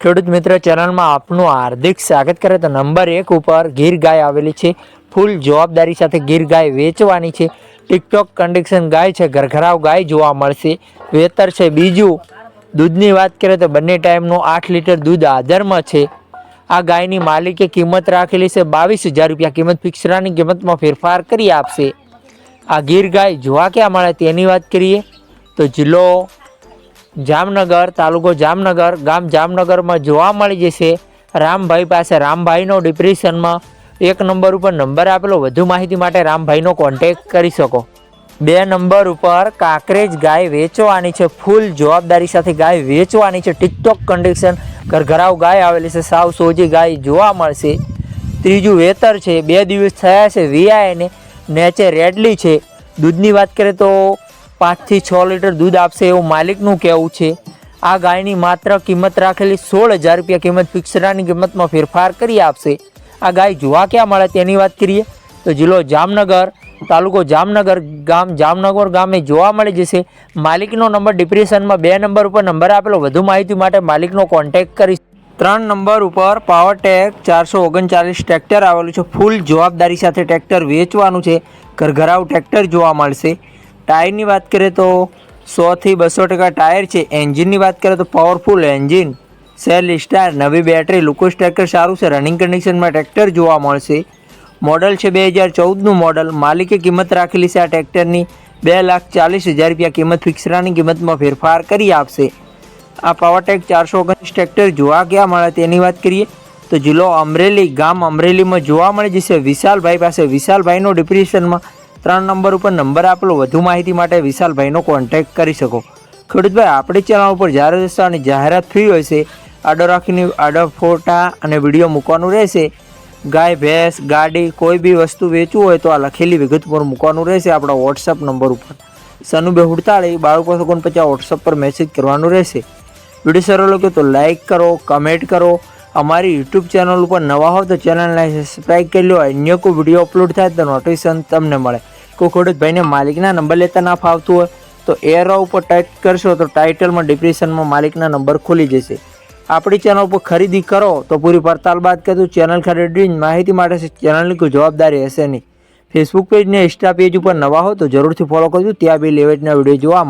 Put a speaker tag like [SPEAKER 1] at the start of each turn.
[SPEAKER 1] ખેડૂત મિત્ર ચેનલમાં આપનું હાર્દિક સ્વાગત કરે તો નંબર એક ઉપર ગીર ગાય આવેલી છે. ફૂલ જવાબદારી સાથે ગીર ગાય વેચવાની છે. ટિકટોક કન્ડિશન ગાય છે, ઘરઘરાવ ગાય જોવા મળશે. વેતર છે બીજું. દૂધની વાત કરીએ તો બંને ટાઈમનું આઠ લીટર દૂધ હાજરમાં છે. આ ગાયની માલિકે કિંમત રાખેલી છે, બાવીસ હજાર રૂપિયા. કિંમત ફિક્સરાની કિંમતમાં ફેરફાર કરી આપશે. આ ગીર ગાય જોવા ક્યાં મળે તેની વાત કરીએ તો જિલ્લો જામનગર, તાલુકો જામનગર, ગામ જામનગરમાં જોવા મળી જશે. રામભાઈ પાસે રામભાઈનો ડિપ્રેશનમાં એક નંબર ઉપર નંબર આપેલો. વધુ માહિતી માટે રામભાઈનો કોન્ટેક કરી શકો. બે નંબર ઉપર કાંકરેજ ગાય વેચવાની છે. ફૂલ જવાબદારી સાથે ગાય વેચવાની છે. ટિકટોક કન્ડિશન ઘરઘરાવ ગાય આવેલી છે. સાવ સોજી ગાય જોવા મળશે. ત્રીજું વેતર છે. બે દિવસ થયા છે. વીઆઈને નેચે રેડલી છે. દૂધની વાત કરીએ તો પાંચથી છ લીટર દૂધ આપશે એવું માલિકનું કહેવું છે. આ ગાયની માત્ર કિંમત રાખેલી સોળ હજાર રૂપિયા કિંમત ફિક્સરાની કિંમતમાં ફેરફાર કરી આપશે. આ ગાય જોવા ક્યાં મળે તેની વાત કરીએ તો જિલ્લો જામનગર, તાલુકો જામનગર ગામ, જામનગર ગામે જોવા મળી જશે. માલિકનો નંબર ડિપ્રેશનમાં બે નંબર ઉપર નંબર આપેલો. વધુ માહિતી માટે માલિકનો કોન્ટેક કરી ત્રણ નંબર ઉપર પાવર ટેક ચારસો ઓગણચાલીસ ટ્રેક્ટર આવેલું છે. ફૂલ જવાબદારી સાથે ટ્રેક્ટર વેચવાનું છે. ઘરઘરાવ ટ્રેક્ટર જોવા મળશે. ટાયરની વાત કરીએ તો સોથી બસો ટકા ટાયર છે. એન્જિનની વાત કરીએ તો પાવરફુલ એન્જિન સેલ સ્ટાર નવી બેટરી લુકોસ ટ્રેક્ટર સારું છે. રનિંગ કન્ડિશનમાં ટ્રેક્ટર જોવા મળશે. મોડલ છે બે હજાર ચૌદનું મોડલ માલિકે કિંમત રાખેલી છે આ ટ્રેક્ટરની બે લાખ ચાલીસ હજાર રૂપિયા કિંમત ફિક્સરાની કિંમતમાં ફેરફાર કરી આપશે. આ પાવરટેક ચારસો ઓગણીસ ટ્રેક્ટર જોવા ક્યાં મળે તેની વાત કરીએ તો જિલ્લો અમરેલી, ગામ અમરેલીમાં જોવા મળી જશે વિશાલભાઈ પાસે. વિશાલભાઈનો ડિપ્રેશનમાં ત્રણ નંબર ઉપર નંબર આપેલો, વધુ માહિતી માટે વિશાલભાઈનો કોન્ટેક્ટ કરી શકો. ખેડૂતભાઈ, આપણી ચેનલ ઉપર જ્યારે અને જાહેરાત થઈ હોય છે આડો રાખીને આડો ફોટા અને વીડિયો મૂકવાનું રહેશે. ગાય, ભેંસ, ગાડી, કોઈ બી વસ્તુ વેચવું હોય તો આ લખેલી વિગત પર મૂકવાનું રહેશે આપણા વોટ્સઅપ નંબર ઉપર. સનુબે હુડતાળી, બાળકો ઓગણપચાસ વોટ્સઅપ પર મેસેજ કરવાનું રહેશે. વીડિયો સારો લાગ્યો તો લાઇક કરો કમેન્ટ કરો. અમારી યુટ્યુબ ચેનલ ઉપર નવા હો તો ચેનલને સબસ્ક્રાઈબ કરી લો. અન્ય કોઈ વીડિયો અપલોડ થાય તો નોટિફિકેશન તમને મળે. કોઈ ભાઈને માલિકના નંબર લેતા ના ફાવતું હોય તો એરો ઉપર ટાઈપ કરશો તો ટાઇટલમાં ડિપ્રેશનમાં માલિકના નંબર ખુલી જશે. આપણી ચેનલ ઉપર ખરીદી કરો તો પૂરી પડતાલ બાદ કહેતું ચેનલ ખરીદીની માહિતી માટે ચેનલની કોઈ જવાબદારી હશે નહીં. ફેસબુક પેજ ને ઇન્સ્ટા પેજ ઉપર નવા હો તો જરૂરથી ફોલો કરજો. ત્યાં બી લેવેટના વીડિયો જોવા